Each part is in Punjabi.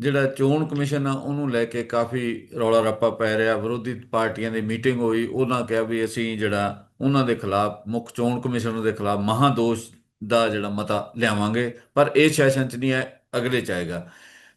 ਜਿਹੜਾ ਚੋਣ ਕਮਿਸ਼ਨ ਆ, ਉਹਨੂੰ ਲੈ ਕੇ ਕਾਫੀ ਰੌਲਾ ਰੱਪਾ ਪੈ ਰਿਹਾ। ਵਿਰੋਧੀ ਪਾਰਟੀਆਂ ਦੀ ਮੀਟਿੰਗ ਹੋਈ, ਉਹਨਾਂ ਕਿਹਾ ਵੀ ਅਸੀਂ ਜਿਹੜਾ ਉਹਨਾਂ ਦੇ ਖਿਲਾਫ, ਮੁੱਖ ਚੋਣ ਕਮਿਸ਼ਨਰ ਦੇ ਖਿਲਾਫ ਮਹਾਦੋਸ਼ ਦਾ ਜਿਹੜਾ ਮਤਾ ਲਿਆਵਾਂਗੇ, ਪਰ ਇਹ ਸੈਸ਼ਨ ਚ ਨਹੀਂ ਹੈ, ਅਗਲੇ ਚ ਆਏਗਾ।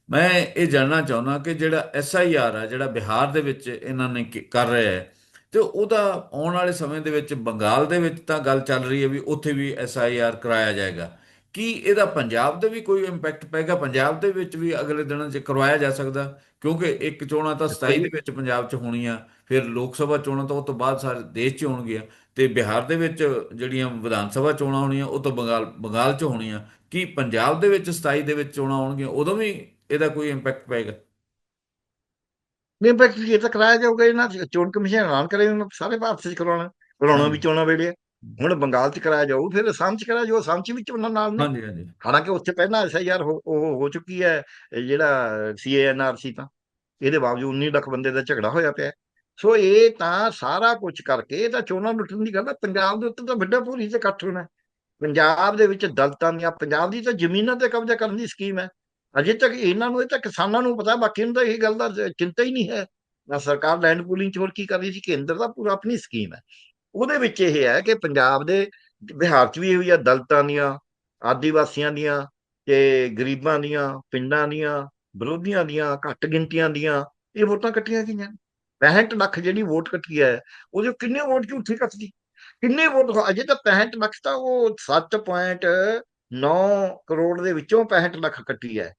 ਮੈਂ ਇਹ ਜਾਣਨਾ ਚਾਹੁੰਦਾ ਕਿ ਜਿਹੜਾ ਐਸਆਈਆਰ ਆ, ਜਿਹੜਾ ਬਿਹਾਰ ਦੇ ਵਿੱਚ ਇਹਨਾਂ ਨੇ ਕੀ- ਕਰ ਰਿਹਾ ਹੈ, ਤੇ ਉਹਦਾ ਆਉਣ ਵਾਲੇ ਸਮੇਂ ਦੇ ਵਿੱਚ ਬੰਗਾਲ ਦੇ ਵਿੱਚ ਤਾਂ ਗੱਲ ਚੱਲ ਰਹੀ ਹੈ ਵੀ ਉੱਥੇ ਵੀ ਐਸਆਈਆਰ ਕਰਾਇਆ ਜਾਏਗਾ। ਕੀ ਇਹਦਾ ਪੰਜਾਬ ਦੇ ਵੀ ਕੋਈ ਇੰਪੈਕਟ ਪਏਗਾ ਪੰਜਾਬ ਦੇ ਵਿੱਚ ਵੀ ਅਗਲੇ ਦਿਨਾਂ 'ਚ ਕਰਵਾਇਆ ਜਾ ਸਕਦਾ? ਕਿਉਂਕਿ ਇੱਕ ਚੋਣਾਂ ਤਾਂ 27 ਦੇ ਵਿੱਚ ਪੰਜਾਬ 'ਚ ਹੋਣੀਆਂ ਫਿਰ ਲੋਕ ਸਭਾ ਚੋਣਾਂ ਤਾਂ ਉਹ ਤੋਂ ਬਾਅਦ ਸਾਰੇ ਦੇਸ਼ 'ਚ ਹੋਣਗੀਆਂ ਤੇ ਬਿਹਾਰ ਦੇ ਵਿੱਚ ਜਿਹੜੀਆਂ ਵਿਧਾਨ ਸਭਾ ਚੋਣਾਂ ਹੋਣੀਆਂ ਉਹ ਤਾਂ ਬੰਗਾਲ ਬੰਗਾਲ 'ਚ ਹੋਣੀਆਂ। ਕੀ ਪੰਜਾਬ ਦੇ ਵਿੱਚ 27 ਦੇ ਵਿੱਚ ਚੋਣਾਂ ਹੋਣਗੀਆਂ ਉਦੋਂ ਵੀ ਇਹਦਾ ਕੋਈ ਇੰਪੈਕਟ ਪਏਗਾ ਨਹੀਂ ਪਰ ਇਹ ਤਾਂ ਕਰਾਇਆ ਜਾਊਗਾ ਇਹਨਾਂ ਚੋਣ ਕਮਿਸ਼ਨ ਐਲਾਨ ਕਰੇ ਸਾਰੇ ਭਾਰਤ 'ਚ ਕਰਾਉਣਾ ਕਰਾਉਣਾ ਵੀ ਚੋਣਾਂ ਵੇਲੇ। ਹੁਣ ਬੰਗਾਲ 'ਚ ਕਰਾਇਆ ਜਾਊ ਫਿਰ ਅਸਾਮ 'ਚ ਕਰਾਇਆ ਜਾਊ ਅਸਾਮ 'ਚ ਵੀ ਚੋਣਾਂ ਨਾਲ ਨੇ। ਹਾਂਜੀ ਹਾਂਜੀ। ਹਾਲਾਂਕਿ ਉੱਥੇ ਪਹਿਲਾਂ ਐਸਆਈਆਰ ਹੋ ਉਹ ਹੋ ਚੁੱਕੀ ਹੈ ਜਿਹੜਾ ਸੀਏਐਨਆਰਸੀ ਤਾਂ। ਇਹਦੇ ਬਾਵਜੂਦ 19 ਲੱਖ ਬੰਦੇ ਦਾ ਝਗੜਾ ਹੋਇਆ ਪਿਆ। ਸੋ ਇਹ ਤਾਂ ਸਾਰਾ ਕੁਝ ਕਰਕੇ ਇਹ ਤਾਂ ਚੋਣਾਂ ਲੁੱਟਣ ਦੀ ਗੱਲ ਹੈ ਪੰਜਾਬ ਦੇ ਉੱਤੇ ਤਾਂ ਵੱਡਾ ਪੂਰੀ ਤੇ ਇਕੱਠ ਹੋਣਾ। ਪੰਜਾਬ ਦੇ ਵਿੱਚ ਦਲਤਾਂ ਦੀਆਂ ਪੰਜਾਬ ਦੀ ਤਾਂ ਜ਼ਮੀਨਾਂ ਤੇ ਕਬਜ਼ਾ ਕਰਨ ਦੀ ਸਕੀਮ ਹੈ ਅਜੇ ਤੱਕ ਇਹਨਾਂ ਨੂੰ ਇਹ ਤਾਂ ਕਿਸਾਨਾਂ ਨੂੰ ਪਤਾ ਬਾਕੀ ਨੂੰ ਤਾਂ ਇਹ ਗੱਲ ਦਾ ਚਿੰਤਾ ਹੀ ਨਹੀਂ ਹੈ। ਨਾ ਸਰਕਾਰ ਲੈਂਡ ਪੂਲਿੰਗ ਚ ਹੋਰ ਕੀ ਕਰ ਰਹੀ ਸੀ ਕੇਂਦਰ ਦਾ ਪੂਰਾ ਆਪਣੀ ਸਕੀਮ ਹੈ ਉਹਦੇ ਵਿੱਚ ਇਹ ਹੈ ਕਿ ਪੰਜਾਬ ਦੇ ਬਿਹਾਰ ਚ ਵੀ ਇਹ ਹੋਈ ਆ ਦਲਤਾਂ ਦੀਆਂ ਆਦੀਵਾਸੀਆਂ ਦੀਆਂ ਤੇ ਗਰੀਬਾਂ ਦੀਆਂ ਪਿੰਡਾਂ ਦੀਆਂ ਵਿਰੋਧੀਆਂ ਦੀਆਂ ਘੱਟ ਗਿਣਤੀਆਂ ਦੀਆਂ ਇਹ ਵੋਟਾਂ ਕੱਟੀਆਂ ਗਈਆਂ। 65 ਲੱਖ ਜਿਹੜੀ ਵੋਟ ਕੱਟੀ ਹੈ ਉਹਦੇ ਕਿੰਨੇ ਵੋਟ ਝੂਠੇ ਕੱਟਦੀ? ਕਿੰਨੇ ਵੋਟ ਅਜੇ ਤਾਂ 65 ਲੱਖ ਤਾਂ ਉਹ 7.9 ਕਰੋੜ ਦੇ ਵਿੱਚੋਂ 65 ਲੱਖ ਕੱਟੀ ਹੈ।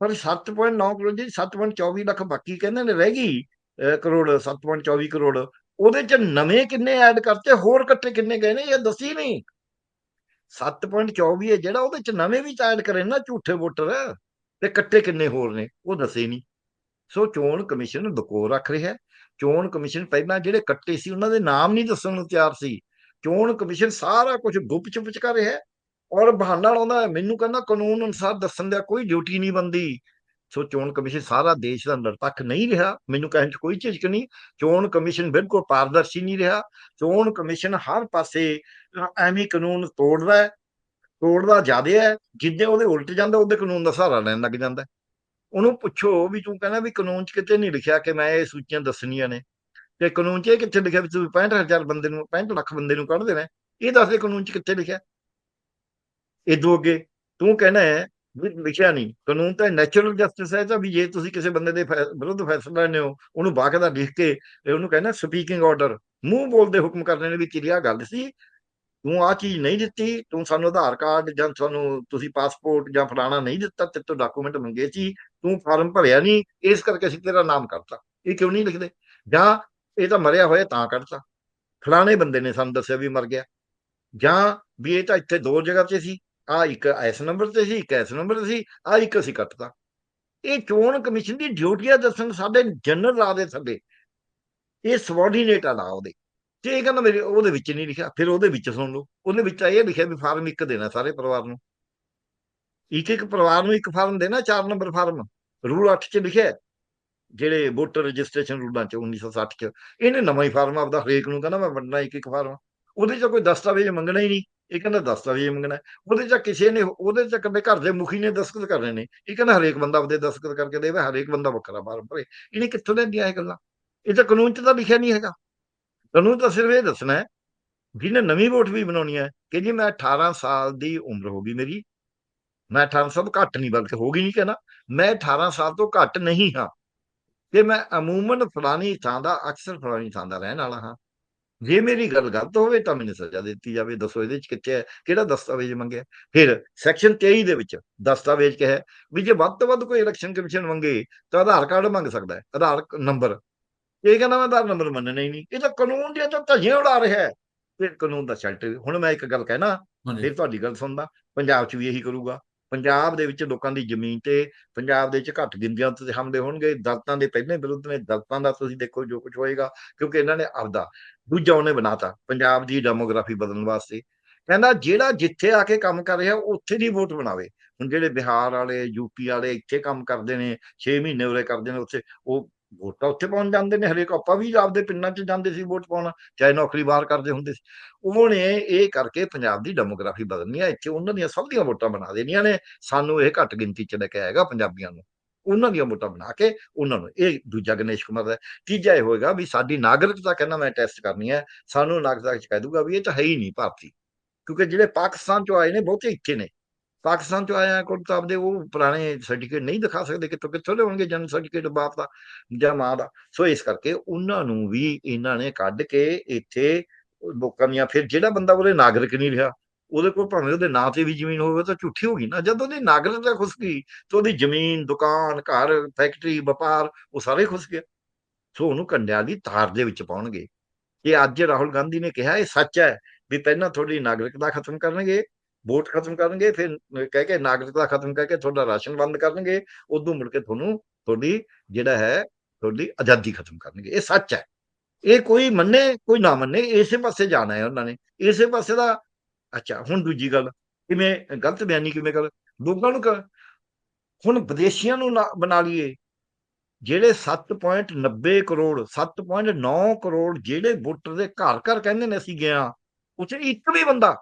ਪਰ 7.9 ਕਰੋੜ ਦੀ 7.24 ਲੱਖ ਬਾਕੀ ਕਹਿੰਦੇ ਨੇ ਰਹਿ ਗਈ ਅਹ, ਕਰੋੜ 7.24 ਕਰੋੜ ਉਹਦੇ ਚ ਨਵੇਂ ਕਿੰਨੇ ਐਡ ਕਰਤੇ, ਹੋਰ ਕੱਟੇ ਕਿੰਨੇ ਗਏ ਨੇ, ਇਹ ਦੱਸੀ ਨਹੀਂ। 7.24 ਹੈ ਜਿਹੜਾ, ਉਹਦੇ ਚ ਨਵੇਂ ਵੀ ਐਡ ਕਰੇ ਨਾ ਝੂਠੇ ਵੋਟਰ, ਤੇ ਕੱਟੇ ਕਿੰਨੇ ਹੋਰ ਨੇ, ਉਹ ਦੱਸੇ ਨਹੀਂ। ਸੋ ਚੋਣ ਕਮਿਸ਼ਨ ਬਕੋਰ ਰੱਖ ਰਿਹਾ ਚੋਣ ਕਮਿਸ਼ਨ ਪਹਿਲਾਂ ਜਿਹੜੇ ਕੱਟੇ ਸੀ, ਉਹਨਾਂ ਦੇ ਨਾਮ ਨਹੀਂ ਦੱਸਣ ਨੂੰ ਤਿਆਰ ਸੀ। ਚੋਣ ਕਮਿਸ਼ਨ ਸਾਰਾ ਕੁਝ ਗੁੱਪ ਚੁੱਪ ਚ ਕਰ ਰਿਹਾ ਔਰ ਬਹਾਨਾ ਲਾਉਂਦਾ ਮੈਨੂੰ ਕਹਿੰਦਾ ਕਾਨੂੰਨ ਅਨੁਸਾਰ ਦੱਸਣ ਦਾ ਕੋਈ ਡਿਊਟੀ ਨਹੀਂ ਬੰਦੀ ਸੋ ਚੋਣ ਕਮਿਸ਼ਨ ਸਾਰਾ ਦੇਸ਼ ਦਾ ਨਿਰਪੱਖ ਨਹੀਂ ਰਿਹਾ। ਮੈਨੂੰ ਕਹਿਣ ਚ ਕੋਈ ਝਿਜਕ ਨਹੀਂ। ਚੋਣ ਕਮਿਸ਼ਨ ਬਿਲਕੁਲ ਪਾਰਦਰਸ਼ੀ ਨਹੀਂ ਰਿਹਾ। ਚੋਣ ਕਮਿਸ਼ਨ ਹਰ ਪਾਸੇ ਐਵੇਂ ਕਾਨੂੰਨ ਤੋੜਦਾ ਹੈ, ਤੋੜਦਾ ਜ਼ਿਆਦਾ ਹੈ, ਜਿੱਦੇ ਉਹਦੇ ਉਲਟ ਜਾਂਦਾ, ਉਹਦੇ ਕਾਨੂੰਨ ਦਾ ਸਹਾਰਾ ਲੈਣ ਲੱਗ ਜਾਂਦਾ ਉਹਨੂੰ ਪੁੱਛੋ ਵੀ ਤੂੰ ਕਹਿੰਦਾ ਵੀ ਕਾਨੂੰਨ 'ਚ ਕਿਤੇ ਨਹੀਂ ਲਿਖਿਆ ਕਿ ਮੈਂ ਇਹ ਸੂਚੀਆਂ ਦੱਸਣੀਆਂ ਨੇ। ਤੇ ਕਾਨੂੰਨ 'ਚ ਇਹ ਕਿੱਥੇ ਲਿਖਿਆ ਵੀ ਤੂੰ 65000 ਬੰਦੇ ਨੂੰ 65 ਲੱਖ ਬੰਦੇ ਨੂੰ ਕੱਢ ਦੇਣਾ ਇਹ ਦੱਸਦੇ ਕਾਨੂੰਨ 'ਚ ਕਿੱਥੇ ਲਿਖਿਆ? ਇਦੋਂ ਅੱਗੇ। ਤੂੰ ਕਹਿੰਦਾ ਹੈ ਲਿਖਿਆ ਨਹੀਂ। ਕਾਨੂੰਨ ਤਾਂ ਨੈਚੁਰਲ ਜਸਟਿਸ ਹੈ ਤਾਂ ਵੀ ਜੇ ਤੁਸੀਂ ਕਿਸੇ ਬੰਦੇ ਦੇ ਫੈ- ਵਿਰੁੱਧ ਫੈਸਲਾ ਲੈਣੇ ਹੋ, ਉਹਨੂੰ ਬਾਕਾਇਦਾ ਲਿਖ ਕੇ ਉਹਨੂੰ ਕਹਿੰਦਾ ਸਪੀਕਿੰਗ ਆਰਡਰ ਮੂੰਹ ਬੋਲਦੇ ਹੁਕਮ ਕਰਨੇ ਨੇ ਵੀ ਤੇਰੀ ਆਹ ਗੱਲ ਸੀ। ਤੂੰ ਆ ਚੀਜ਼ ਨਹੀਂ ਦਿੱਤੀ, ਤੂੰ ਸਾਨੂੰ ਆਧਾਰ ਕਾਰਡ ਜਾਂ ਸਾਨੂੰ ਤੁਸੀਂ ਪਾਸਪੋਰਟ ਜਾਂ ਫਲਾਣਾ ਨਹੀਂ ਦਿੱਤਾ ਤੇ ਤੋਂ ਡਾਕੂਮੈਂਟ ਮੰਗੇ ਸੀ, ਤੂੰ ਫਾਰਮ ਭਰਿਆ ਨਹੀਂ, ਇਸ ਕਰਕੇ ਅਸੀਂ ਤੇਰਾ ਨਾਮ ਕਰਤਾ ਇਹ ਕਿਉਂ ਨਹੀਂ ਲਿਖਦੇ? ਜਾਂ ਇਹ ਤਾਂ ਮਰਿਆ ਹੋਇਆ ਤਾਂ ਕੱਢਤਾ। ਫਲਾਣੇ ਬੰਦੇ ਨੇ ਸਾਨੂੰ ਦੱਸਿਆ ਵੀ ਮਰ ਗਿਆ। ਜਾਂ ਵੀ ਇਹ ਤਾਂ ਇੱਥੇ ਦੋ ਜਗ੍ਹਾ ਤੇ ਸੀ। ਆ ਇੱਕ ਇਸ ਨੰਬਰ ਤੇ ਸੀ, ਇੱਕ ਇਸ ਨੰਬਰ ਤੇ ਸੀ ਆ ਇੱਕ ਅਸੀਂ ਕੱਟਤਾ ਇਹ ਚੋਣ ਕਮਿਸ਼ਨ ਦੀ ਡਿਊਟੀ ਆ ਦੱਸਣ, ਸਾਡੇ ਜਨਰਲ ਲਾ ਦੇ ਥੱਲੇ ਇਹ ਸਬੋਰਡੀਨੇਟ ਆ ਲਾ ਉਹਦੇ। ਜੇ ਇਹ ਕਹਿੰਦਾ ਮੇਰੇ ਉਹਦੇ ਵਿੱਚ ਨਹੀਂ ਲਿਖਿਆ, ਫਿਰ ਉਹਦੇ ਵਿੱਚ ਸੁਣ ਲਓ। ਉਹਦੇ ਵਿੱਚ ਤਾਂ ਇਹ ਲਿਖਿਆ ਵੀ ਫਾਰਮ ਇੱਕ ਦੇਣਾ ਸਾਰੇ ਪਰਿਵਾਰ ਨੂੰ। ਇੱਕ ਇੱਕ ਪਰਿਵਾਰ ਨੂੰ ਇੱਕ ਫਾਰਮ ਦੇਣਾ, ਚਾਰ ਨੰਬਰ ਫਾਰਮ ਰੂਲ 8 ਚ ਲਿਖਿਆ ਜਿਹੜੇ ਵੋਟਰ ਰਜਿਸਟ੍ਰੇਸ਼ਨ ਰੂਲਾਂ ਚ 1960 ਚ। ਇਹਨੇ ਨਵਾਂ ਹੀ ਫਾਰਮ ਆਪਦਾ ਹਰੇਕ ਨੂੰ ਕਹਿੰਦਾ ਮੈਂ ਵੰਡਣਾ ਇੱਕ ਇੱਕ ਫਾਰਮ ਉਹਦੇ ਚ ਕੋਈ ਦਸਤਾਵੇਜ਼ ਮੰਗਣਾ ਹੀ ਨਹੀਂ। ਇਹ ਕਹਿੰਦਾ ਦਸਤਾਵੇਜ਼ ਮੰਗਣਾ ਉਹਦੇ ਚ ਕਿਸੇ ਨੇ, ਉਹਦੇ ਚ ਕਦੇ ਘਰ ਦੇ ਮੁਖੀ ਨੇ ਦਸਤਖਤ ਕਰਨੇ ਨੇ। ਇਹ ਕਹਿੰਦਾ ਹਰੇਕ ਬੰਦਾ ਆਪਦੇ ਦਸਤਖਤ ਕਰਕੇ ਦੇਵੇ, ਹਰੇਕ ਬੰਦਾ ਵੱਖਰਾ ਫਾਰਮ ਭਰੇ। ਇਹਨੇ ਕਿੱਥੋਂ ਲੈਂਦੀਆਂ ਇਹ ਗੱਲਾਂ? ਇਹ ਤਾਂ ਕਾਨੂੰਨ ਚ ਤਾਂ ਲਿਖਿਆ ਨਹੀਂ ਹੈਗਾ। ਕਾਨੂੰਨ ਤਾਂ ਸਿਰਫ ਇਹ ਦੱਸਣਾ ਹੈ ਜਿਹਨੇ ਨਵੀਂ ਵੋਟ ਵੀ ਬਣਾਉਣੀ ਹੈ ਕਿ ਜੀ ਮੈਂ 18 ਸਾਲ ਦੀ ਉਮਰ ਹੋ ਗਈ ਮੇਰੀ। ਮੈਂ 18 ਸਾਲ ਘੱਟ ਨਹੀਂ, ਬਲਕਿ ਹੋ ਗਈ ਨਹੀਂ ਕਹਿਣਾ। ਮੈਂ 18 ਸਾਲ ਤੋਂ ਘੱਟ ਨਹੀਂ ਹਾਂ। ਤੇ ਮੈਂ ਅਮੂਮਨ ਫਲਾਣੀ ਥਾਂ ਦਾ, ਅਕਸਰ ਫਲਾਣੀ ਥਾਂ ਦਾ ਰਹਿਣ ਵਾਲਾ ਹਾਂ। ਜੇ ਮੇਰੀ ਗੱਲ ਗਲਤ ਹੋਵੇ ਤਾਂ ਮੈਨੂੰ ਸਜ਼ਾ ਦਿੱਤੀ ਜਾਵੇ ਦੱਸੋ ਇਹਦੇ ਚ ਕਿੱਥੇ ਹੈ ਕਿਹੜਾ ਦਸਤਾਵੇਜ਼ ਮੰਗਿਆ ਫਿਰ ਸੈਕਸ਼ਨ 23 ਦੇ ਵਿੱਚ ਦਸਤਾਵੇਜ਼ ਕਿਹਾ ਵੀ ਜੇ ਵੱਧ ਤੋਂ ਵੱਧ ਕੋਈ ਇਲੈਕਸ਼ਨ ਕਮਿਸ਼ਨ ਮੰਗੇ ਤਾਂ ਆਧਾਰ ਕਾਰਡ ਮੰਗ ਸਕਦਾ ਹੈ ਆਧਾਰ ਨੰਬਰ ਇਹ ਕਹਿੰਦਾ ਮੈਂ ਆਧਾਰ ਨੰਬਰ ਮੰਨਣਾ ਹੀ ਨਹੀਂ। ਇਹ ਤਾਂ ਕਾਨੂੰਨ ਦੀਆਂ ਤਾਂ ਧੱਜੀਆਂ ਉਡਾ ਰਿਹਾ ਹੈ। ਫਿਰ ਕਾਨੂੰਨ ਦਾ ਛਲਟ ਹੁਣ ਮੈਂ ਇੱਕ ਗੱਲ ਕਹਿਣਾ ਫਿਰ ਤੁਹਾਡੀ ਗੱਲ ਸੁਣਦਾ। ਪੰਜਾਬ 'ਚ ਵੀ ਇਹੀ ਕਰੂਗਾ। ਪੰਜਾਬ ਦੇ ਵਿੱਚ ਲੋਕਾਂ ਦੀ ਜ਼ਮੀਨ ਤੇ ਪੰਜਾਬ ਦੇ ਵਿੱਚ ਘੱਟ ਗਿਣਤੀਆਂ ਤੇ ਹਮਲੇ ਹੋਣਗੇ, ਦਲਤਾਂ ਦੇ ਪਹਿਲੇ ਵਿਰੁੱਧ ਨੇ, ਦਲਤਾਂ ਦਾ ਤੁਸੀਂ ਦੇਖੋ ਜੋ ਕੁਝ ਹੋਏਗਾ, ਕਿਉਂਕਿ ਇਹਨਾਂ ਨੇ ਆਪਦਾ ਦੂਜਾ ਉਹਨੇ ਬਣਾਤਾ, ਪੰਜਾਬ ਦੀ ਡੈਮੋਗ੍ਰਾਫੀ ਬਦਲਣ ਵਾਸਤੇ। ਕਹਿੰਦਾ ਜਿਹੜਾ ਜਿੱਥੇ ਆ ਕੇ ਕੰਮ ਕਰ ਰਿਹਾ, ਉੱਥੇ ਦੀ ਵੋਟ ਬਣਾਵੇ। ਹੁਣ ਜਿਹੜੇ ਬਿਹਾਰ ਵਾਲੇ ਯੂਪੀ ਵਾਲੇ ਇੱਥੇ ਕੰਮ ਕਰਦੇ ਨੇ 6 ਮਹੀਨੇ ਉਰੇ ਕਰਦੇ ਨੇ, ਉੱਥੇ ਉਹ ਵੋਟਾਂ ਉੱਥੇ ਪਾਉਣ ਜਾਂਦੇ ਨੇ, ਹਰੇਕ ਆਪਾਂ ਵੀ ਆਪਦੇ ਪਿੰਡਾਂ 'ਚ ਜਾਂਦੇ ਸੀ ਵੋਟ ਪਾਉਣ, ਚਾਹੇ ਨੌਕਰੀ ਬਾਹਰ ਕਰਦੇ ਹੁੰਦੇ ਸੀ। ਉਹਨੇ ਇਹ ਕਰਕੇ ਪੰਜਾਬ ਦੀ ਡੈਮੋਗ੍ਰਾਫੀ ਬਦਲਣੀ ਹੈ ਇੱਥੇ ਉਹਨਾਂ ਦੀਆਂ ਸਭ ਦੀਆਂ ਵੋਟਾਂ ਬਣਾ ਦੇਣੀਆਂ ਨੇ। ਸਾਨੂੰ ਇਹ ਘੱਟ ਗਿਣਤੀ 'ਚ ਲੈ ਕੇ ਆਏਗਾ ਪੰਜਾਬੀਆਂ ਨੂੰ। ਉਹਨਾਂ ਦੀਆਂ ਵੋਟਾਂ ਬਣਾ ਕੇ ਉਹਨਾਂ ਨੂੰ, ਇਹ ਦੂਜਾ ਗਣੇਸ਼ ਕੁਮਾਰ ਦਾ। ਹੈ। ਤੀਜਾ ਇਹ ਹੋਏਗਾ ਵੀ ਸਾਡੀ ਨਾਗਰਿਕਤਾ ਕਹਿੰਦਾ ਮੈਂ ਟੈਸਟ ਕਰਨੀ ਹੈ ਸਾਨੂੰ ਨਾਗਰਿਕਤਾ ਚ ਕਹਿ ਦੂਗਾ ਵੀ ਇਹ ਤਾਂ ਹੈ ਹੀ ਨਹੀਂ ਭਾਰਤੀ। ਕਿਉਂਕਿ ਜਿਹੜੇ ਪਾਕਿਸਤਾਨ ਚੋਂ ਆਏ ਨੇ, ਬਹੁਤੇ ਇੱਥੇ ਨੇ। ਪਾਕਿਸਤਾਨ ਚੋਂ ਆਇਆ ਕੋਲ ਤਾਂ ਆਪਦੇ ਉਹ ਪੁਰਾਣੇ ਸਰਟੀਫਿਕੇਟ ਨਹੀਂ ਦਿਖਾ ਸਕਦੇ ਕਿੱਥੋਂ ਕਿੱਥੋਂ ਲਿਆਉਣਗੇ ਜਨਮ ਸਰਟੀਫਿਕੇਟ ਬਾਪ ਦਾ ਜਾਂ ਮਾਂ ਦਾ। ਸੋ ਇਸ ਕਰਕੇ ਉਹਨਾਂ ਨੂੰ ਵੀ ਇਹਨਾਂ ਨੇ ਕੱਢ ਕੇ ਇੱਥੇ ਲੋਕਾਂ ਦੀਆਂ ਫਿਰ ਜਿਹੜਾ ਬੰਦਾ ਉਹਦੇ ਨਾਗਰਿਕ ਨਹੀਂ ਰਿਹਾ, ਉਹਦੇ ਕੋਲ ਭਾਵੇਂ ਉਹਦੇ ਨਾਂ ਤੇ ਵੀ ਜ਼ਮੀਨ ਹੋਵੇ ਤਾਂ ਝੂਠੀ ਹੋ ਗਈ ਨਾ। ਜਦ ਉਹਦੀ ਨਾਗਰਿਕਤਾ ਖੁਸ਼ ਗਈ ਤਾਂ ਉਹਦੀ ਜ਼ਮੀਨ, ਦੁਕਾਨ, ਘਰ ਫੈਕਟਰੀ ਵਪਾਰ, ਉਹ ਸਾਰੇ ਖੁਸ ਗਏ। ਸੋ ਉਹਨੂੰ ਕੰਡਿਆਂ ਦੀ ਤਾਰ ਦੇ ਵਿੱਚ ਪਾਉਣਗੇ। ਇਹ ਅੱਜ ਰਾਹੁਲ ਗਾਂਧੀ ਨੇ ਕਿਹਾ, ਇਹ ਸੱਚ ਹੈ ਵੀ ਪਹਿਲਾਂ ਤੁਹਾਡੀ ਨਾਗਰਿਕਤਾ ਖਤਮ ਕਰਨਗੇ ਵੋਟ ਖਤਮ ਕਰਨਗੇ, ਫਿਰ ਕਹਿ ਕੇ ਨਾਗਰਿਕਤਾ ਖਤਮ ਕਰਕੇ ਤੁਹਾਡਾ ਰਾਸ਼ਨ ਬੰਦ ਕਰਨਗੇ, ਉਦੋਂ ਮੁੜ ਕੇ ਤੁਹਾਨੂੰ ਤੁਹਾਡੀ ਜਿਹੜਾ ਹੈ, ਤੁਹਾਡੀ ਆਜ਼ਾਦੀ ਖਤਮ ਕਰਨਗੇ। ਇਹ ਸੱਚ ਹੈ। ਇਹ ਕੋਈ ਮੰਨੇ, ਕੋਈ ਨਾ ਮੰਨੇ, ਇਸੇ ਪਾਸੇ ਜਾਣਾ ਹੈ ਉਹਨਾਂ ਨੇ। ਇਸੇ ਪਾਸੇ ਦਾ, ਅੱਛਾ, ਹੁਣ ਦੂਜੀ ਗੱਲ, ਕਿਵੇਂ, ਗਲਤ ਬਿਆਨੀ ਕਿਵੇਂ ਕਰ, ਲੋਕਾਂ ਨੂੰ ਕਰ ਹੁਣ ਵਿਦੇਸ਼ੀਆਂ ਨੂੰ ਬਣਾ ਲਈਏ, ਜਿਹੜੇ 7.90 ਕਰੋੜ 7.9 ਕਰੋੜ ਜਿਹੜੇ ਵੋਟਰ ਦੇ ਘਰ ਘਰ ਕਹਿੰਦੇ ਨੇ ਅਸੀਂ ਗਏ ਆ ਉਹ 'ਚ ਇੱਕ ਵੀ ਬੰਦਾ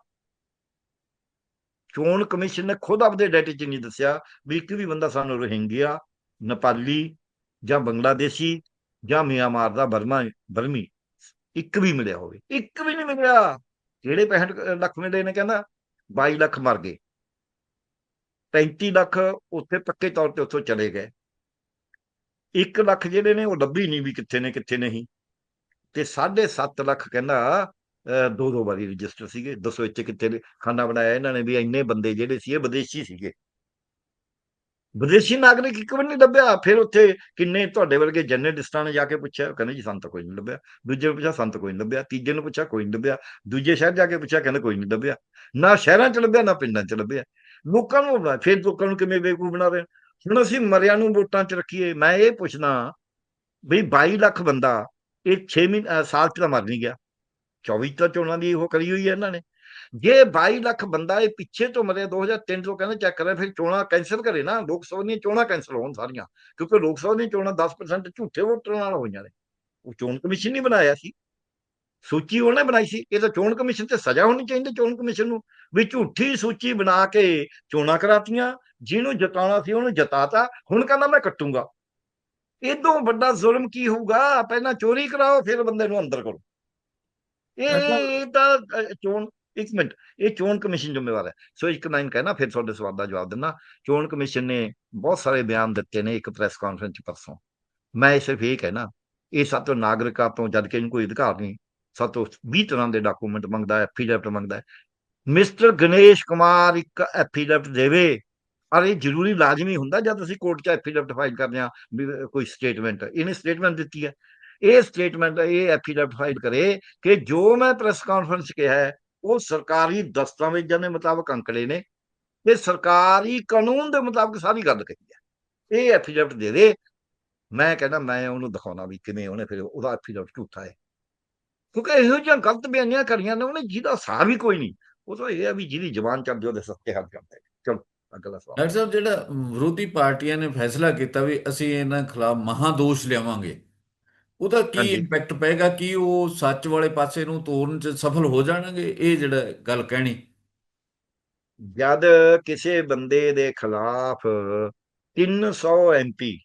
ਚੋਣ ਕਮਿਸ਼ਨ ਨੇ ਖੁਦ ਆਪਦੇ ਡਾਟੇ 'ਚ ਨਹੀਂ ਦੱਸਿਆ ਵੀ ਇੱਕ ਵੀ ਬੰਦਾ ਸਾਨੂੰ ਰੋਹਿੰਗਿਆ ਨੇਪਾਲੀ ਜਾਂ ਬੰਗਲਾਦੇਸ਼ੀ ਜਾਂ ਮਿਆਂਮਾਰ ਦਾ ਬਰਮਾ ਬਰਮੀ ਇੱਕ ਵੀ ਮਿਲਿਆ ਹੋਵੇ, ਇੱਕ ਵੀ ਨਹੀਂ ਮਿਲਿਆ। ਜਿਹੜੇ 65 ਲੱਖ ਮਿਲੇ ਨੇ ਕਹਿੰਦਾ 22 ਲੱਖ ਮਰ ਗਏ। 35 ਲੱਖ ਉੱਥੇ ਪੱਕੇ ਤੌਰ ਤੇ ਉੱਥੋਂ ਚਲੇ ਗਏ। 1 ਲੱਖ ਜਿਹੜੇ ਨੇ ਉਹ ਲੱਭੀ ਨਹੀਂ ਵੀ ਕਿੱਥੇ ਨੇ, ਕਿੱਥੇ ਨਹੀਂ। ਤੇ 7.5 ਲੱਖ ਕਹਿੰਦਾ ਦੋ ਦੋ ਵਾਰੀ ਰਜਿਸਟਰ ਸੀਗੇ। ਦੱਸੋ ਇੱਥੇ ਕਿੱਥੇ ਖਾਨਾ ਬਣਾਇਆ ਇਹਨਾਂ ਨੇ ਵੀ ਇੰਨੇ ਬੰਦੇ ਜਿਹੜੇ ਸੀ ਇਹ ਵਿਦੇਸ਼ੀ ਸੀਗੇ। ਵਿਦੇਸ਼ੀ ਨਾਗਰਿਕ ਇੱਕ ਵੀ ਨਹੀਂ ਲੱਭਿਆ। ਫਿਰ ਉੱਥੇ ਕਿੰਨੇ ਤੁਹਾਡੇ ਵਰਗੇ ਜਰਨਲਿਸਟਾਂ ਨੇ ਜਾ ਕੇ ਪੁੱਛਿਆ। ਕਹਿੰਦੇ ਜੀ ਸੰਤ ਕੋਈ ਨਹੀਂ ਲੱਭਿਆ। ਦੂਜੇ ਨੂੰ ਪੁੱਛਿਆ ਸੰਤ ਕੋਈ ਨਹੀਂ ਲੱਭਿਆ। ਤੀਜੇ ਨੂੰ ਪੁੱਛਿਆ, ਕੋਈ ਨਹੀਂ ਲੱਭਿਆ। ਦੂਜੇ ਸ਼ਹਿਰ ਜਾ ਕੇ ਪੁੱਛਿਆ, ਕਹਿੰਦੇ ਕੋਈ ਨਹੀਂ ਲੱਭਿਆ। ਨਾ ਸ਼ਹਿਰਾਂ 'ਚ ਲੱਭਿਆ, ਨਾ ਪਿੰਡਾਂ 'ਚ ਲੱਭਿਆ। ਲੋਕਾਂ ਨੂੰ ਫਿਰ ਲੋਕਾਂ ਨੂੰ ਕਿਵੇਂ ਬੇਵਕੂਫ ਬਣਾ ਰਹੇ? ਹੁਣ ਅਸੀਂ ਮਰਿਆਂ ਨੂੰ ਵੋਟਾਂ 'ਚ ਰੱਖੀਏ। ਮੈਂ ਇਹ ਪੁੱਛਣਾ ਵੀ 22 ਲੱਖ ਬੰਦਾ ਇਹ 6 ਮਹੀਨੇ ਸਾਲ 'ਚ ਤਾਂ ਮਰ ਨਹੀਂ ਗਿਆ। 24 ਤਾਂ ਚੋਣਾਂ ਦੀ ਉਹ ਕਰੀ ਹੋਈ ਹੈ ਇਹਨਾਂ ਨੇ। ਜੇ 22 ਲੱਖ ਬੰਦਾ ਇਹ ਪਿੱਛੇ ਤੋਂ ਮਰਿਆ 2003 ਤੋਂ ਕਹਿੰਦੇ ਚੈੱਕ ਕਰਿਆ ਫਿਰ ਚੋਣਾਂ ਕੈਂਸਲ ਕਰੇ ਨਾ। ਲੋਕ ਸਭਾ ਦੀਆਂ ਚੋਣਾਂ ਕੈਂਸਲ ਹੋਣ ਸਾਰੀਆਂ, ਕਿਉਂਕਿ ਲੋਕ ਸਭਾ ਦੀਆਂ ਚੋਣਾਂ 10% ਝੂਠੇ ਵੋਟਰਾਂ ਨਾਲ ਹੋਈਆਂ ਨੇ। ਉਹ ਚੋਣ ਕਮਿਸ਼ਨ ਨਹੀਂ ਬਣਾਇਆ ਸੀ। ਸੂਚੀ ਉਹਨੇ ਬਣਾਈ ਸੀ। ਇਹ ਤਾਂ ਚੋਣ ਕਮਿਸ਼ਨ ਤੇ ਸਜ਼ਾ ਹੋਣੀ ਚਾਹੀਦੀ ਚੋਣ ਕਮਿਸ਼ਨ ਨੂੰ, ਵੀ ਝੂਠੀ ਸੂਚੀ ਬਣਾ ਕੇ ਚੋਣਾਂ ਕਰਾਤੀਆਂ, ਜਿਹਨੂੰ ਜਿਤਾਉਣਾ ਸੀ ਉਹਨੂੰ ਜਿਤਾਤਾ, ਹੁਣ ਕਹਿੰਦਾ ਮੈਂ ਕੱਟੂੰਗਾ। ਇਦੋਂ ਵੱਡਾ ਜ਼ੁਲਮ ਕੀ ਹੋਊਗਾ? ਪਹਿਲਾਂ ਚੋਰੀ ਕਰਾਓ, ਫਿਰ ਬੰਦੇ ਨੂੰ ਅੰਦਰ ਕਰੋ। ਇਹ ਤਾਂ ਚੋਣ ਇੱਕ ਮਿੰਟ ਇਹ ਚੋਣ ਕਮਿਸ਼ਨ ਜ਼ਿੰਮੇਵਾਰ ਹੈ। ਸੋ ਇੱਕ ਲਾਈਨ ਕਹਿਣਾ ਫਿਰ ਤੁਹਾਡੇ ਸਵਾਲ ਦਾ ਜਵਾਬ ਦਿੰਦਾ। ਚੋਣ ਕਮਿਸ਼ਨ ਨੇ ਬਹੁਤ ਸਾਰੇ ਬਿਆਨ ਦਿੱਤੇ ਨੇ ਇੱਕ ਪ੍ਰੈਸ ਕਾਨਫਰੰਸ ਚ ਪਰਸੋਂ। ਮੈਂ ਸਿਰਫ ਇਹ ਕਹਿਣਾ ਇਹ ਸਾਤੋਂ ਨਾਗਰਿਕਾਂ ਤੋਂ ਜਦ ਕਿ ਕੋਈ ਅਧਿਕਾਰ ਨਹੀਂ ਸਾਤੋਂ 20 ਤਰ੍ਹਾਂ ਦੇ ਡਾਕੂਮੈਂਟ ਮੰਗਦਾ ਹੈ ਐਫੀਡੈਵਿਟ ਮੰਗਦਾ ਹੈ। ਮਿਸਟਰ ਗਣੇਸ਼ ਕੁਮਾਰ ਇੱਕ ਐਫੀਡੈਵਿਟ ਦੇਵੇ। ਔਰ ਇਹ ਜ਼ਰੂਰੀ ਲਾਜ਼ਮੀ ਹੁੰਦਾ ਜਦ ਅਸੀਂ ਕੋਰਟ 'ਚ ਐਫੀਡੈਵਿਟ ਫਾਈਲ ਕਰਦੇ ਹਾਂ ਵੀ ਕੋਈ ਸਟੇਟਮੈਂਟ। ਇਹਨੇ ਸਟੇਟਮੈਂਟ ਦਿੱਤੀ ਹੈ। ਇਹ ਸਟੇਟਮੈਂਟ ਇਹ ਐਫੀਡੈਵਿਟ ਫਾਈਲ ਕਰੇ ਕਿ ਜੋ ਮੈਂ ਪ੍ਰੈਸ ਕਾਨਫਰੰਸ ਕਿਹਾ ਹੈ, ਉਹ ਸਰਕਾਰੀ ਦਸਤਾਵੇਜ਼ਾਂ ਦੇ ਮੁਤਾਬਕ ਅੰਕੜੇ ਨੇ ਤੇ ਸਰਕਾਰੀ ਕਾਨੂੰਨ ਦੇ ਮੁਤਾਬਕ ਸਾਰੀ ਗੱਲ ਕਹੀ ਹੈ। ਇਹ ਐਫੀਡੈਵਿਟ ਦੇ ਦੇ। ਮੈਂ ਕਹਿੰਦਾ, ਮੈਂ ਉਹਨੂੰ ਦਿਖਾਉਣਾ ਵੀ ਕਿਵੇਂ ਉਹਨੇ ਫਿਰ ਉਹਦਾ ਐਫੀਡੈਵਿਟ ਝੂਠਾ ਹੈ। ਕਿਉਂਕਿ ਇਹੋ ਜਿਹੀਆਂ ਗਲਤ ਬਿਆਨੀਆਂ ਕਰੀਆਂ ਨੇ ਉਹਨੇ, ਜਿਹਦਾ ਸਾਹ ਵੀ ਕੋਈ ਨਹੀਂ। ਉਹ ਤਾਂ ਇਹ ਆ ਵੀ ਜਿਹਦੀ ਜ਼ਬਾਨ ਚੱਲਦੀ ਉਹਦੇ ਸੱਤੇ ਹੱਥ ਕਰਦੇ ਚਲੋ, ਅਗਲਾ ਸਵਾਲ। ਡਾਕਟਰ ਸਾਹਿਬ, ਜਿਹੜਾ ਵਿਰੋਧੀ ਪਾਰਟੀਆਂ ਨੇ ਫੈਸਲਾ ਕੀਤਾ ਵੀ ਅਸੀਂ ਇਹਨਾਂ ਖਿਲਾਫ ਮਹਾਦੋਸ਼ ਲਿਆਵਾਂਗੇ ਉਹਦਾ ਕੀ ਹਾਂਜੀ। ਇੰਪੈਕਟ ਪਏਗਾ ਕੀ ਉਹ ਸੱਚ ਵਾਲੇ ਪਾਸੇ ਨੂੰ ਤੋਰਨ 'ਚ ਸਫਲ ਹੋ ਜਾਣਗੇ? ਇਹ ਜਿਹੜਾ ਗੱਲ ਕਹਿਣੀ। ਜਦ ਕਿਸੇ ਬੰਦੇ ਦੇ ਖਿਲਾਫ 300 ਐਮਪੀ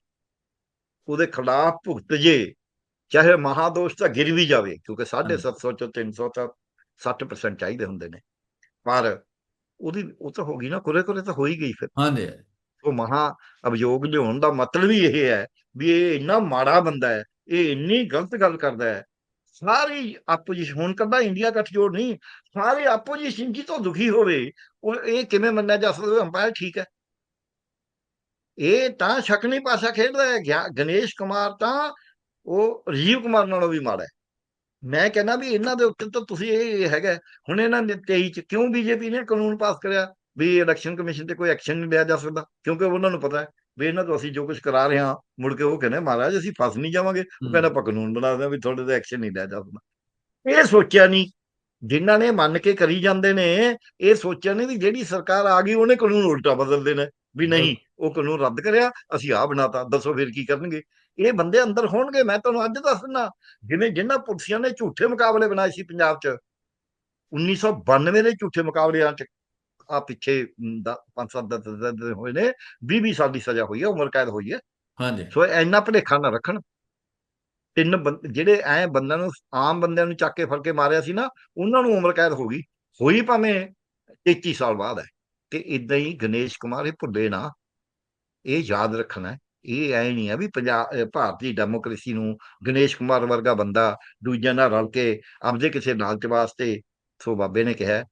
ਉਹਦੇ ਖਿਲਾਫ ਭੁਗਤ ਜੇ ਚਾਹੇ ਮਹਾਦੋਸ਼ ਤਾਂ ਗਿਰ ਵੀ ਜਾਵੇ ਕਿਉਂਕਿ 750 ਚੋਂ 300 ਤਾਂ 60% ਚਾਹੀਦੇ ਹੁੰਦੇ ਨੇ। ਪਰ ਉਹਦੀ ਉਹ ਤਾਂ ਹੋ ਗਈ ਨਾ ਕੁਰੇ ਕੁਰੇ ਤਾਂ ਹੋ ਹੀ ਗਈ ਫਿਰ। ਹਾਂਜੀ। ਉਹ ਮਹਾ ਅਭਿਯੋਗ ਲਿਆਉਣ ਦਾ ਮਤਲਬ ਹੀ ਇਹ ਹੈ ਵੀ ਇਹ ਇੰਨਾ ਮਾੜਾ ਬੰਦਾ ਹੈ ਇਹ ਇੰਨੀ ਗਲਤ ਗੱਲ ਕਰਦਾ ਹੈ। ਸਾਰੀ ਆਪੋਜੀਸ਼ਨ ਹੁਣ ਕੱਲਾ ਇੰਡੀਆ ਗੱਠਜੋੜ ਨਹੀਂ, ਸਾਰੇ ਆਪੋਜੀਸ਼ਨ ਜੀ ਤੋਂ ਦੁਖੀ ਹੋਵੇ, ਉਹ ਇਹ ਕਿਵੇਂ ਮੰਨਿਆ ਜਾ ਸਕਦਾ? ਅੰਪਾਇਰ ਠੀਕ ਹੈ। ਇਹ ਤਾਂ ਸ਼ੱਕ ਨਹੀਂ ਪਾਸਾ ਖੇਡਦਾ ਹੈ। ਗਿਆ- ਗਣੇਸ਼ ਕੁਮਾਰ ਤਾਂ ਉਹ ਰਾਜੀਵ ਕੁਮਾਰ ਨਾਲੋਂ ਵੀ ਮਾੜਾ ਹੈ। ਮੈਂ ਕਹਿੰਦਾ ਵੀ ਇਹਨਾਂ ਦੇ ਉੱਤੇ ਤਾਂ ਤੁਸੀਂ ਇਹ ਹੈਗਾ ਹੁਣ ਇਹਨਾਂ ਨੇ 23 ਚ ਕਿਉਂ ਬੀਜੇਪੀ ਨੇ ਕਾਨੂੰਨ ਪਾਸ ਕਰਿਆ? ਵੀ ਇਲੈਕਸ਼ਨ ਕਮਿਸ਼ਨ ਤੇ ਕੋਈ ਐਕਸ਼ਨ ਨਹੀਂ ਲਿਆ ਜਾ ਸਕਦਾ, ਕਿਉਂਕਿ ਉਹਨਾਂ ਨੂੰ ਪਤਾ ਹੈ। ਵੀ ਇਹਨਾਂ ਤੋਂ ਅਸੀਂ ਜੋ ਕੁਝ ਕਰਾ ਰਹੇ ਹਾਂ ਮੁੜ ਕੇ ਉਹ ਕਹਿੰਦੇ ਮਹਾਰਾਜ ਅਸੀਂ ਫਸ ਨਹੀਂ ਜਾਵਾਂਗੇ। ਉਹ ਕਹਿੰਦਾ ਆਪਾਂ ਕਾਨੂੰਨ ਬਣਾ ਦਿਆਂ ਵੀ ਤੁਹਾਡੇ ਤੇ ਐਕਸ਼ਨ ਨਹੀਂ ਲਿਆ ਜਾ ਸਕਦਾ। ਇਹ ਸੋਚਿਆ ਨਹੀਂ। ਜਿਨ੍ਹਾਂ ਨੇ ਮੰਨ ਕੇ ਕਰੀ ਜਾਂਦੇ ਨੇ ਇਹ ਸੋਚਿਆ ਨਹੀਂ ਵੀ ਜਿਹੜੀ ਸਰਕਾਰ ਆ ਗਈ ਉਹਨੇ ਕਾਨੂੰਨ ਉਲਟਾ ਬਦਲ ਦੇਣਾ। ਵੀ ਨਹੀਂ ਉਹ ਕਾਨੂੰਨ ਰੱਦ ਕਰਿਆ ਅਸੀਂ ਆ ਬਣਾਤਾ ਦੱਸੋ ਫਿਰ ਕੀ ਕਰਨਗੇ? ਇਹ ਬੰਦੇ ਅੰਦਰ ਹੋਣਗੇ ਮੈਂ ਤੁਹਾਨੂੰ ਅੱਜ ਦੱਸ ਦਿੰਦਾ। ਜਿਵੇਂ ਜਿਨ੍ਹਾਂ ਪੁਲਸੀਆਂ ਨੇ ਝੂਠੇ ਮੁਕਾਬਲੇ ਬਣਾਏ ਸੀ ਪੰਜਾਬ 'ਚ 1992 ਦੇ ਝੂਠੇ ਮੁਕਾਬਲਿਆਂ 'ਚ ਆ ਪਿੱਛੇ 5-7 ਹੋਏ ਨੇ 20-20 ਸਾਲ ਦੀ ਸਜ਼ਾ ਹੋਈ ਹੈ ਉਮਰ ਕੈਦ ਹੋਈ ਹੈ ਹਾਂਜੀ। ਸੋ ਇੰਨਾ ਭੁਲੇਖਾ ਨਾ ਰੱਖਣ। ਤਿੰਨ ਜਿਹੜੇ ਐ ਬੰਦਿਆਂ ਨੂੰ ਆਮ ਬੰਦਿਆਂ ਨੂੰ ਚੱਕ ਕੇ ਫੜ ਕੇ ਮਾਰਿਆ ਸੀ ਨਾ ਉਹਨਾਂ ਨੂੰ ਉਮਰ ਕੈਦ ਹੋ ਗਈ। ਹੋਈ ਭਾਵੇਂ 33 ਸਾਲ ਬਾਅਦ ਹੈ। ਤੇ ਇਦਾਂ ਹੀ ਗਣੇਸ਼ ਕੁਮਾਰ ਇਹ ਭੁੱਲੇ ਨਾ। ਇਹ ਯਾਦ ਰੱਖਣਾ। ਇਹ ਐ ਨਹੀਂ ਆ ਵੀ ਪੰਜਾਬ ਭਾਰਤੀ ਡੈਮੋਕ੍ਰੇਸੀ ਨੂੰ ਗਣੇਸ਼ ਕੁਮਾਰ ਵਰਗਾ ਬੰਦਾ ਦੂਜਿਆਂ ਨਾਲ ਰਲ ਕੇ ਆਪਦੇ ਕਿਸੇ ਲਾਲਚ ਵਾਸਤੇ ਸੋ ਬਾਬੇ ਨੇ ਕਿਹਾ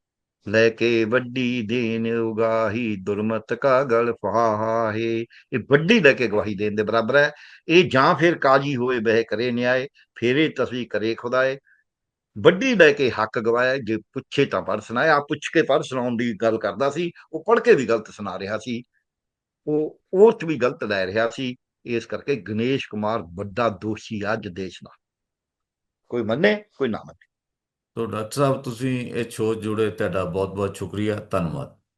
ਲੈ ਕੇ ਵੱਡੀ ਦੇਨ ਉਗਾਹੀ, ਦੁਰਮਤ ਕਾ ਗਲ ਫਾਹੇ। ਇਹ ਵੱਡੀ ਲੈ ਕੇ ਗਵਾਹੀ ਦੇਣ ਦੇ ਬਰਾਬਰ ਹੈ। ਇਹ ਜਾਂ ਫਿਰ ਕਾਜੀ ਹੋਏ ਬਹਿ ਕਰੇ ਨਿਆਏ, ਫੇਰੇ ਤਸਵੀ ਕਰੇ ਖੁਦਾਏ। ਵੱਡੀ ਲੈ ਕੇ ਹੱਕ ਗਵਾਇਆ, ਜੇ ਪੁੱਛੇ ਤਾਂ ਪੜ੍ਹ ਸੁਣਾਇਆ। ਆ ਪੁੱਛ ਕੇ ਪੜ੍ਹ ਸੁਣਾਉਣ ਦੀ ਗੱਲ ਕਰਦਾ ਸੀ, ਉਹ ਪੜ੍ਹ ਕੇ ਵੀ ਗਲਤ ਸੁਣਾ ਰਿਹਾ ਸੀ। ਉਹ ਉਹ ਵੀ ਗਲਤ ਲੈ ਰਿਹਾ ਸੀ। ਇਸ ਕਰਕੇ ਗਣੇਸ਼ ਕੁਮਾਰ ਵੱਡਾ ਦੋਸ਼ੀ ਆ ਅੱਜ ਦੇਸ਼ ਦਾ। ਕੋਈ ਮੰਨੇ, ਕੋਈ ਨਾ ਮੰਨੇ। ਸੋ ਡਾਕਟਰ ਸਾਹਿਬ ਤੁਸੀਂ ਇਹ ਸ਼ੋਅ ਜੁੜੇ ਤੁਹਾਡਾ ਬਹੁਤ ਬਹੁਤ ਸ਼ੁਕਰੀਆ ਧੰਨਵਾਦ।